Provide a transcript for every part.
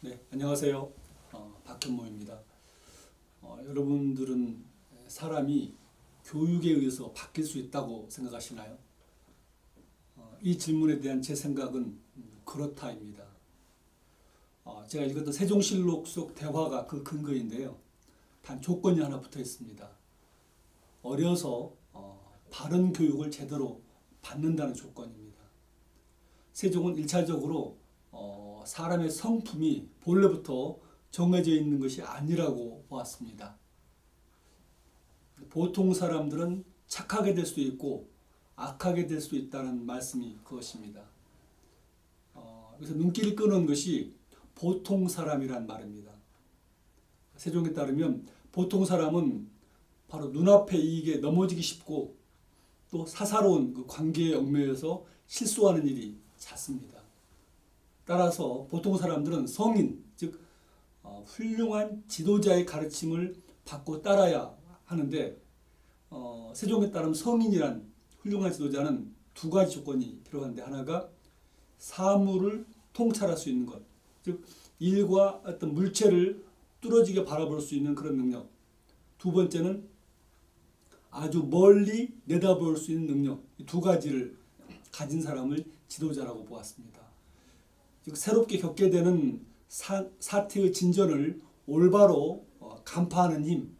네, 안녕하세요. 어, 박현모입니다. 어, 여러분들은 사람이 교육에 의해서 바뀔 수 있다고 생각하시나요? 어, 이 질문에 대한 제 생각은 음, 그렇다입니다. 어, 제가 읽었던 세종실록 속 대화가 그 근거인데요. 단 조건이 하나 붙어 있습니다. 어려서 어, 바른 교육을 제대로 받는다는 조건입니다. 세종은 일차적으로 어, 사람의 성품이 본래부터 정해져 있는 것이 아니라고 보았습니다. 보통 사람들은 착하게 될 수도 있고 악하게 될 수도 있다는 말씀이 그것입니다. 어, 그래서 눈길이 끄는 것이 보통 사람이란 말입니다. 세종에 따르면 보통 사람은 바로 눈앞의 이익에 넘어지기 쉽고 또 사사로운 그 관계에 얽매여서 실수하는 일이 잦습니다. 따라서 보통 사람들은 성인, 즉 어, 훌륭한 지도자의 가르침을 받고 따라야 하는데 어, 세종에 따르면 성인이란 훌륭한 지도자는 두 가지 조건이 필요한데 하나가 사물을 통찰할 수 있는 것, 즉 일과 어떤 물체를 뚫어지게 바라볼 수 있는 그런 능력. 두 번째는 아주 멀리 내다볼 수 있는 능력. 이두 가지를 가진 사람을 지도자라고 보았습니다. 즉 새롭게 겪게 되는 사, 사태의 진전을 올바로 어, 간파하는 힘,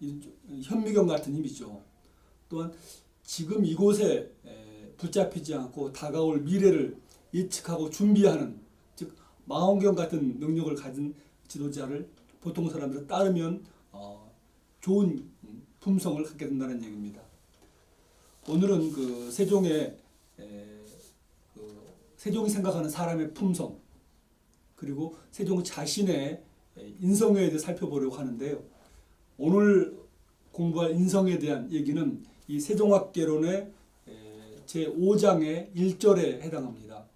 이 현미경 같은 힘이죠. 또한 지금 이곳에 에, 붙잡히지 않고 다가올 미래를 예측하고 준비하는 즉 망원경 같은 능력을 가진 지도자를 보통 사람들은 따르면 어, 좋은 품성을 갖게 된다는 얘기입니다. 오늘은 그 세종의 세종이 생각하는 사람의 품성 그리고 세종 자신의 인성에 대해 살펴보려고 하는데요. 오늘 공부할 인성에 대한 얘기는 이 세종학개론의 제 5장의 1절에 해당합니다.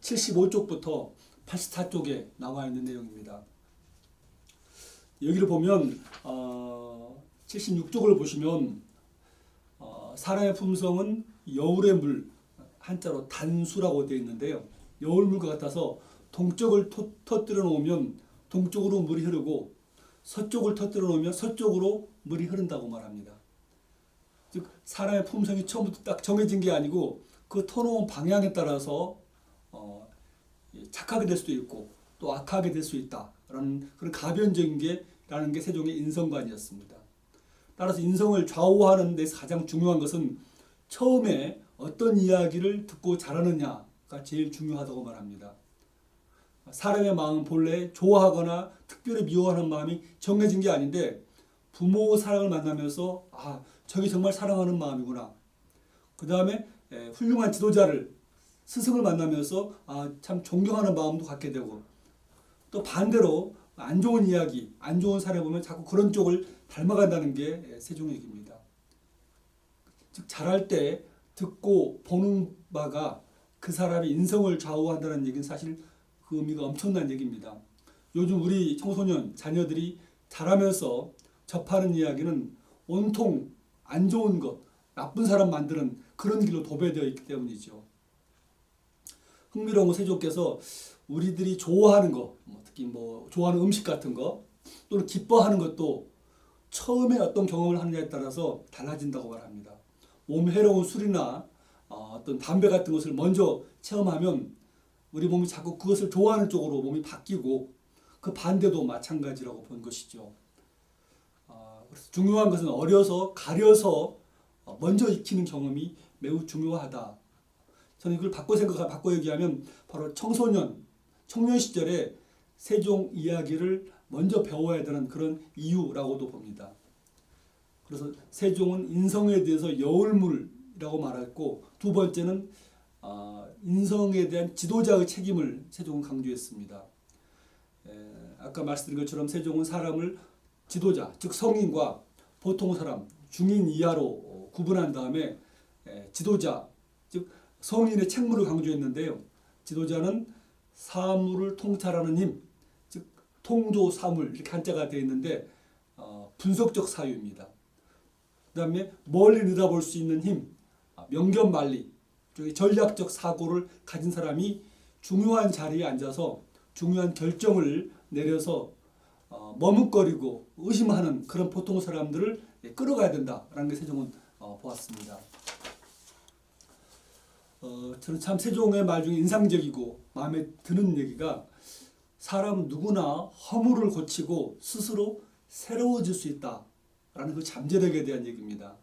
75쪽부터 84쪽에 나와 있는 내용입니다. 여기를 보면 어, 76쪽을 보시면 어, 사람의 품성은 여울의 물 한자로 단수라고 되어 있는데요. 여울물과 같아서 동쪽을 토, 터뜨려 놓으면 동쪽으로 물이 흐르고 서쪽을 터뜨려 놓으면 서쪽으로 물이 흐른다고 말합니다. 즉 사람의 품성이 처음부터 딱 정해진 게 아니고 그 터놓은 방향에 따라서 어, 착하게 될 수도 있고 또 악하게 될 수 있다라는 그런 가변적인 게라는 게 세종의 인성관이었습니다. 따라서 인성을 좌우하는 데서 가장 중요한 것은 처음에 어떤 이야기를 듣고 자라느냐가 제일 중요하다고 말합니다. 사람의 마음은 본래 좋아하거나 특별히 미워하는 마음이 정해진 게 아닌데 부모 사랑을 만나면서 아 저게 정말 사랑하는 마음이구나. 그 다음에 훌륭한 지도자를 스승을 만나면서 아 참 존경하는 마음도 갖게 되고 또 반대로 안 좋은 이야기, 안 좋은 사례 보면 자꾸 그런 쪽을 닮아간다는 게 세종의 얘기입니다. 즉 잘할 때 듣고 보는 바가 그 사람의 인성을 좌우한다는 얘기는 사실 그 의미가 엄청난 얘기입니다. 요즘 우리 청소년 자녀들이 자라면서 접하는 이야기는 온통 안 좋은 것, 나쁜 사람 만드는 그런 길로 도배되어 있기 때문이죠. 흥미로운 거 세종께서 우리들이 좋아하는 거, 뭐 특히 뭐 좋아하는 음식 같은 거, 또는 기뻐하는 것도 처음에 어떤 경험을 하느냐에 따라서 달라진다고 말합니다. 몸 해로운 술이나 어, 어떤 담배 같은 것을 먼저 체험하면 우리 몸이 자꾸 그것을 좋아하는 쪽으로 몸이 바뀌고 그 반대도 마찬가지라고 본 것이죠. 어, 중요한 것은 어려서 가려서 먼저 익히는 경험이 매우 중요하다. 저는 이걸 바꿔 생각, 바꿔 얘기하면 바로 청소년, 청년 시절에 세종 이야기를 먼저 배워야 되는 그런 이유라고도 봅니다. 그래서 세종은 인성에 대해서 여울물이라고 말했고 두 번째는 어, 인성에 대한 지도자의 책임을 세종은 강조했습니다. 에, 아까 말씀드린 것처럼 세종은 사람을 지도자, 즉 성인과 보통 사람, 중인 이하로 구분한 다음에 에, 지도자, 즉 성인의 책무를 강조했는데요. 지도자는 사물을 통찰하는 힘, 즉 통조 사물 이렇게 한자가 되어 있는데 어, 분석적 사유입니다. 그 다음에 멀리 내다볼 수 있는 힘, 아, 명견만리, 전략적 사고를 가진 사람이 중요한 자리에 앉아서 중요한 결정을 내려서 어, 머뭇거리고 의심하는 그런 보통 사람들을 예, 끌어가야 된다라는 게 세종은 어, 보았습니다. 어, 저는 참 세종의 말 중에 인상적이고 마음에 드는 얘기가 사람 누구나 허물을 고치고 스스로 새로워질 수 있다 라는 그 잠재력에 대한 얘기입니다.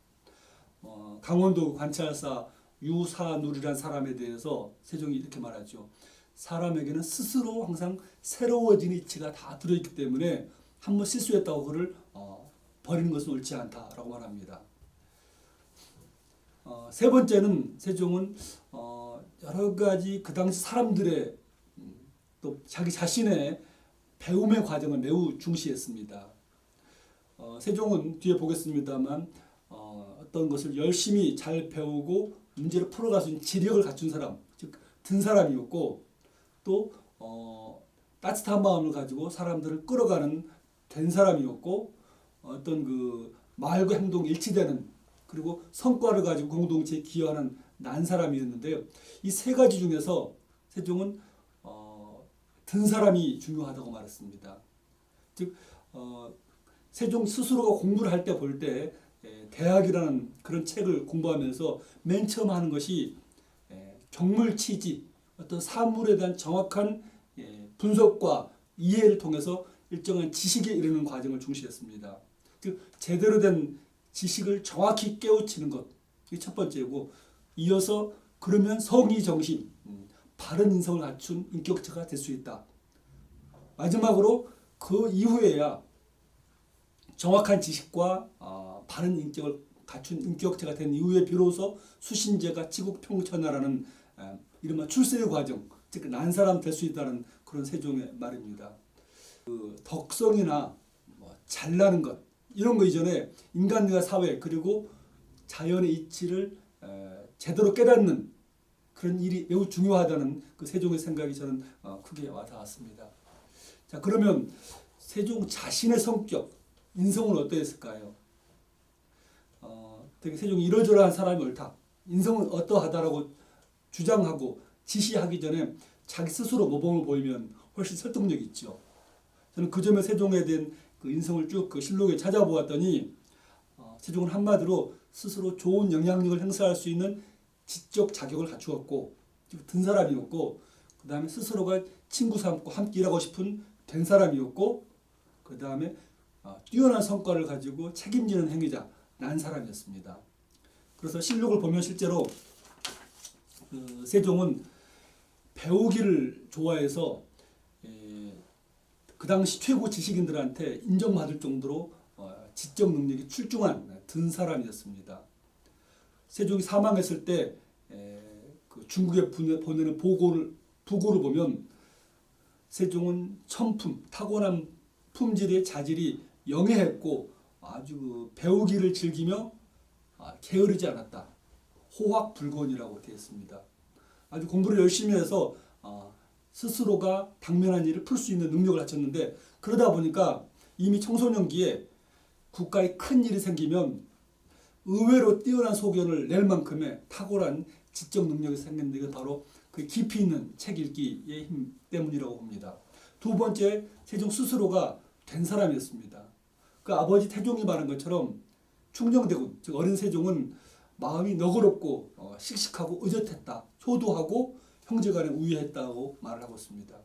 어, 강원도 관찰사 유사누리란 사람에 대해서 세종이 이렇게 말하죠. 사람에게는 스스로 항상 새로워지는 이치가 다 들어있기 때문에 한 번 실수했다고 그를 어, 버리는 것은 옳지 않다라고 말합니다. 어, 세 번째는 세종은 어, 여러 가지 그 당시 사람들의 음, 또 자기 자신의 배움의 과정을 매우 중시했습니다. 어, 세종은 뒤에 보겠습니다만 어, 어떤 것을 열심히 잘 배우고 문제를 풀어갈 수 있는 지력을 갖춘 사람, 즉 든 사람이었고 또 어, 따뜻한 마음을 가지고 사람들을 끌어가는 된 사람이었고 어떤 그 말과 행동이 일치되는 그리고 성과를 가지고 공동체에 기여하는 난 사람이었는데요. 이 세 가지 중에서 세종은 어, 든 사람이 중요하다고 말했습니다. 즉 어, 세종 스스로가 공부를 할 때볼때 대학이라는 그런 책을 공부하면서 맨 처음 하는 것이 에, 경물 취지 어떤 사물에 대한 정확한 예, 분석과 이해를 통해서 일정한 지식에 이르는 과정을 중시했습니다. 즉 제대로 된 지식을 정확히 깨우치는 것 이게 첫 번째고 이어서 그러면 성의 정신 음, 바른 인성을 갖춘 인격체가 될 수 있다. 마지막으로 그 이후에야 정확한 지식과 어, 바른 인격을 갖춘 인격체가 된 이후에 비로소 수신제가 지국평천하라는 에, 이른바 출세의 과정, 즉 난 사람 될 수 있다는 그런 세종의 말입니다. 그 덕성이나 뭐 잘나는 것 이런 거 이전에 인간과 사회 그리고 자연의 이치를 에, 제대로 깨닫는 그런 일이 매우 중요하다는 그 세종의 생각이 저는 어, 크게 와닿았습니다. 자 그러면 세종 자신의 성격, 인성은 어떠했을까요? 어, 되게 세종이 이러저러한 사람이 옳다. 인성은 어떠하다라고 주장하고 지시하기 전에 자기 스스로 모범을 보이면 훨씬 설득력이 있죠. 저는 그 점에 세종에 대한 그 인성을 쭉 그 실록에 찾아보았더니 어, 세종은 한마디로 스스로 좋은 영향력을 행사할 수 있는 지적 자격을 갖추었고 든 사람이었고 그 다음에 스스로가 친구 삼고 함께 일하고 싶은 된 사람이었고 그 다음에 어, 뛰어난 성과를 가지고 책임지는 행위자 난 사람이었습니다. 그래서 실록을 보면 실제로 그 세종은 배우기를 좋아해서 에, 그 당시 최고 지식인들한테 인정받을 정도로 어, 지적 능력이 출중한 든 사람이었습니다. 세종이 사망했을 때 에, 그 중국에 보내, 보내는 보고를 부고를 보면 세종은 천품 타고난 품질의 자질이 영해했고 아주 그 배우기를 즐기며 아, 게으르지 않았다. 호학불건이라고 되어 있습니다. 아주 공부를 열심히 해서 어, 스스로가 당면한 일을 풀 수 있는 능력을 갖췄는데 그러다 보니까 이미 청소년기에 국가에 큰 일이 생기면 의외로 뛰어난 소견을 낼 만큼의 탁월한 지적 능력이 생겼는데 이건 바로 그 깊이 있는 책 읽기의 힘 때문이라고 봅니다. 두 번째, 세종 스스로가 된 사람이었습니다. 그 아버지 태종이 말한 것처럼 충정대군, 즉 어린 세종은 마음이 너그럽고 어, 씩씩하고 의젓했다, 효도하고 형제간에 우애했다고 말을 하고 있습니다.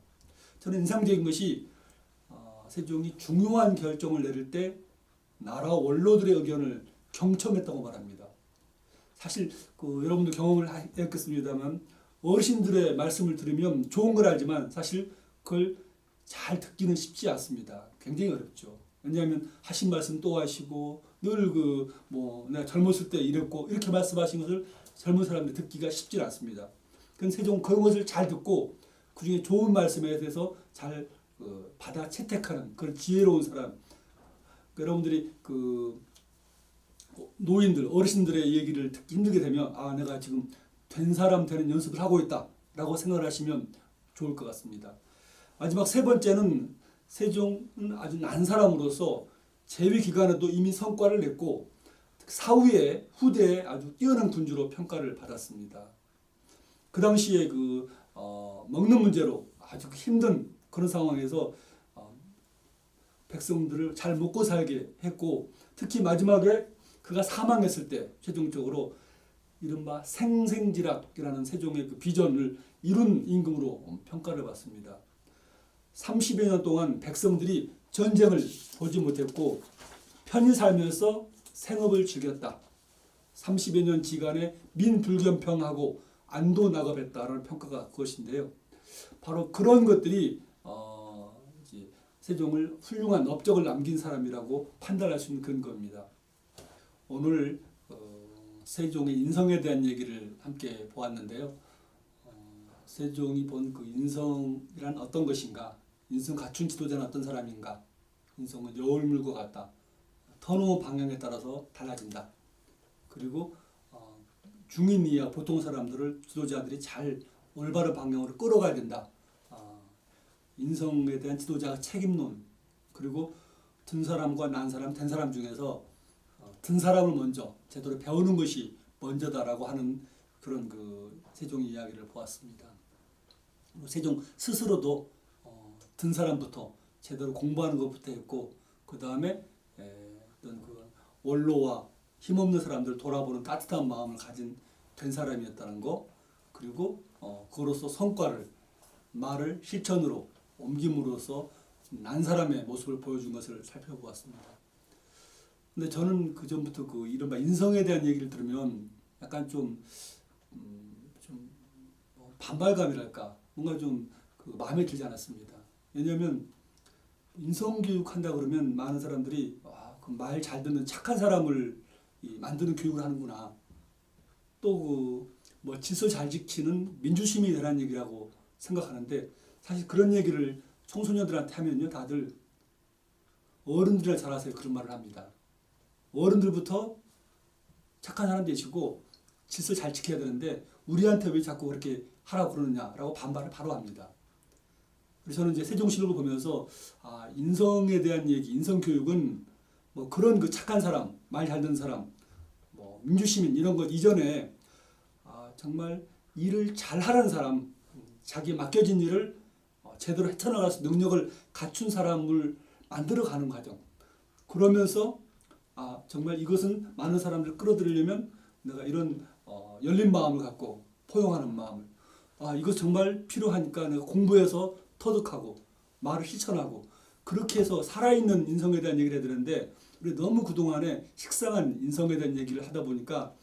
저는 인상적인 것이 어, 세종이 중요한 결정을 내릴 때 나라 원로들의 의견을 경청했다고 말합니다. 사실 그 여러분도 경험을 했겠습니다만 어르신들의 말씀을 들으면 좋은 걸 알지만 사실 그걸 잘 듣기는 쉽지 않습니다. 굉장히 어렵죠. 왜냐하면 하신 말씀 또 하시고 늘 그 뭐 내가 젊었을 때 이랬고 이렇게 말씀하신 것을 젊은 사람들 듣기가 쉽지 않습니다. 그건 세종 그런 것을 잘 듣고 그 중에 좋은 말씀에 대해서 잘 어, 받아 채택하는 그런 지혜로운 사람. 여러분들이 그 노인들 어르신들의 얘기를 듣기 힘들게 되면 아 내가 지금 된 사람 되는 연습을 하고 있다라고 생각을 하시면 좋을 것 같습니다. 마지막 세 번째는 세종은 아주 난 사람으로서 재위 기간에도 이미 성과를 냈고 사후에 후대에 아주 뛰어난 군주로 평가를 받았습니다. 그 당시에 그 어, 먹는 문제로 아주 힘든 그런 상황에서 어, 백성들을 잘 먹고 살게 했고 특히 마지막에 그가 사망했을 때 최종적으로 이른바 생생지락이라는 세종의 그 비전을 이룬 임금으로 평가를 받습니다. 30여 년 동안 백성들이 전쟁을 보지 못했고 편히 살면서 생업을 즐겼다. 30여 년 기간에 민불견평하고 안도 낙업했다라는 평가가 그것인데요. 바로 그런 것들이 어, 세종을 훌륭한 업적을 남긴 사람이라고 판단할 수 있는 근거입니다. 오늘 어, 세종의 인성에 대한 얘기를 함께 보았는데요. 어, 세종이 본 그 인성이란 어떤 것인가? 인성 갖춘 지도자는 어떤 사람인가? 인성은 여울물과 같다. 터놓은 방향에 따라서 달라진다. 그리고 어, 중인이야 보통 사람들을 지도자들이 잘 올바른 방향으로 끌어가야 된다. 어, 인성에 대한 지도자가 책임론 그리고 든 사람과 난 사람, 된 사람 중에서 어, 든 사람을 먼저 제대로 배우는 것이 먼저다라고 하는 그런 그 세종의 이야기를 보았습니다. 그리고 세종 스스로도 어, 든 사람부터 제대로 공부하는 것부터 했고 그 다음에 어떤 그 원로와 힘없는 사람들 돌아보는 따뜻한 마음을 가진 된 사람이었다는 거 그리고 어, 그로서 성과를 말을 실천으로 옮김으로써 난 사람의 모습을 보여준 것을 살펴보았습니다. 근데 저는 그 전부터 그 이른바 인성에 대한 얘기를 들으면 약간 좀, 음, 좀뭐 반발감이랄까 뭔가 좀 그 마음에 들지 않았습니다. 왜냐하면 인성교육 한다 그러면 많은 사람들이 아, 그 말 잘 듣는 착한 사람을 이 만드는 교육을 하는구나. 또그뭐 질서 잘 지키는 민주시민이 되라는 얘기라고 생각하는데 사실 그런 얘기를 청소년들한테 하면요 다들 어른들이나 잘하세요 그런 말을 합니다. 어른들부터 착한 사람 되시고 질서 잘 지켜야 되는데 우리한테 왜 자꾸 그렇게 하라고 그러느냐라고 반발을 바로 합니다. 그래서 저는 이제 세종실록을 보면서 아, 인성에 대한 얘기, 인성 교육은 뭐 그런 그 착한 사람, 말 잘 듣는 사람, 뭐 민주시민 이런 것 이전에 아, 정말 일을 잘 하는 사람, 자기 맡겨진 일을 어, 제대로 헤쳐나갈 수 능력을 갖춘 사람을 만들어가는 과정. 그러면서 아 정말 이것은 많은 사람들을 끌어들이려면 내가 이런 어, 열린 마음을 갖고 포용하는 마음을 아 이거 정말 필요하니까 내가 공부해서 터득하고 말을 실천하고 그렇게 해서 살아있는 인성에 대한 얘기를 해야 되는데 우리 너무 그동안에 식상한 인성에 대한 얘기를 하다 보니까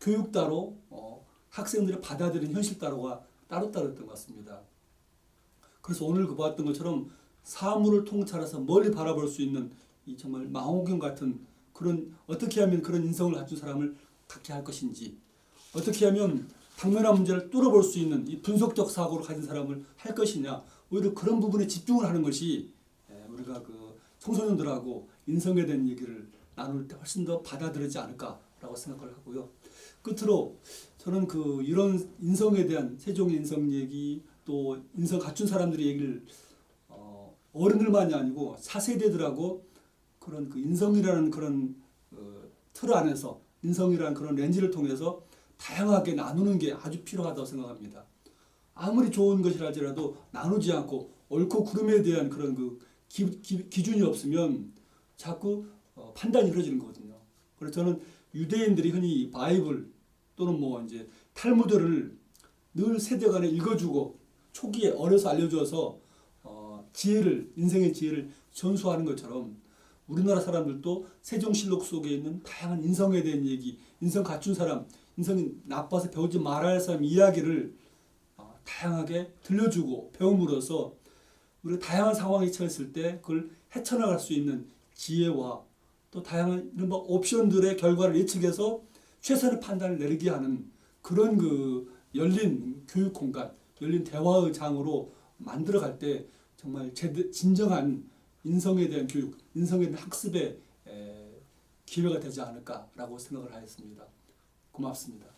교육 따로 어, 학생들이 받아들인 현실 따로가 따로따로였던 것 같습니다. 그래서 오늘 그 봤던 것처럼 사물을 통찰해서 멀리 바라볼 수 있는 이 정말 망원경 같은 그런 어떻게 하면 그런 인성을 갖춘 사람을 갖게 할 것인지 어떻게 하면 당면한 문제를 뚫어볼 수 있는 이 분석적 사고를 가진 사람을 할 것이냐 오히려 그런 부분에 집중을 하는 것이 예, 우리가 그 청소년들하고 인성에 대한 얘기를 나눌 때 훨씬 더 받아들이지 않을까라고 생각을 하고요. 끝으로 저는 그 이런 인성에 대한 세종의 인성 얘기 또 인성 갖춘 사람들의 얘기를 어, 어른들만이 아니고 차세대들하고 그런 그 인성이라는 그런 어, 틀 안에서 인성이라는 그런 렌즈를 통해서 다양하게 나누는 게 아주 필요하다고 생각합니다. 아무리 좋은 것이라 할지라도 나누지 않고 옳고 그름에 대한 그런 그 기, 기, 준이 없으면 자꾸 어, 판단이 흐려지는 거거든요. 그래서 저는 유대인들이 흔히 바이블 또는 뭐 이제 탈무드를 늘 세대 간에 읽어주고 초기에 어려서 알려줘서 어, 지혜를 인생의 지혜를 전수하는 것처럼 우리나라 사람들도 세종실록 속에 있는 다양한 인성에 대한 얘기, 인성 갖춘 사람, 인성이 나빠서 배우지 말아야 할 사람 이야기를 어, 다양하게 들려주고 배움으로써 우리가 다양한 상황에 처했을 때 그걸 헤쳐나갈 수 있는 지혜와 또 다양한 이런 뭐 옵션들의 결과를 예측해서 최선의 판단을 내리게 하는 그런 그 열린 교육 공간, 열린 대화의 장으로 만들어갈 때 정말 제대, 진정한 인성에 대한 교육, 인성에 대한 학습의 에, 기회가 되지 않을까라고 생각을 하였습니다. 고맙습니다.